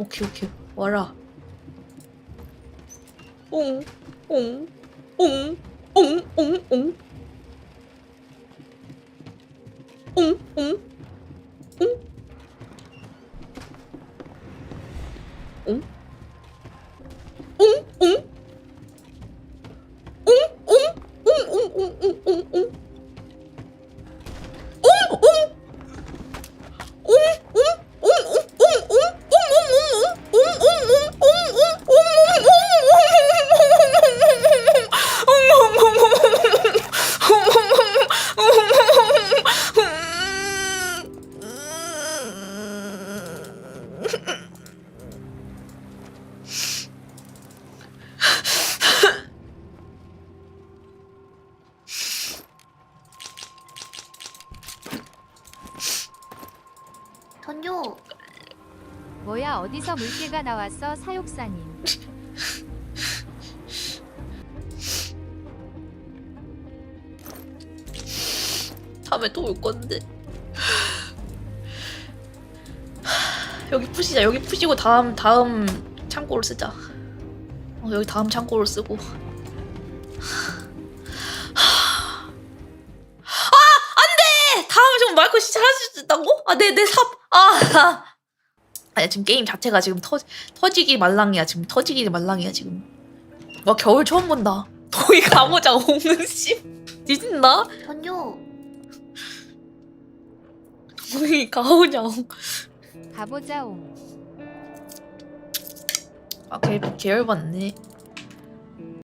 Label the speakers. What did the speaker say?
Speaker 1: 오케이 오케이 와라 옹, 옹, 옹, 옹, 옹, 옹. 옹, 옹, 옹. 옹? 옹, 옹.
Speaker 2: 전요
Speaker 3: 뭐야 어디서 물개가 나왔어 사육사님
Speaker 1: 다음에 또 올 건데. 여기 푸시자. 여기 푸시고 다음 다음 창고를 쓰자. 어, 여기 다음 창고를 쓰고. 다음에 지금 마이크 씨 사라진다고? 아 내 내 삽. 아. 아니 지금 게임 자체가 지금 터 터지기 말랑이야 지금 터지기 말랑이야 지금. 와 겨울 처음 본다. 거기 가보자 옹은 씨. 뒤진다.
Speaker 2: 전요
Speaker 1: 거기 가오냐.
Speaker 3: 가보자 옹
Speaker 1: 아, 개, 계열받네.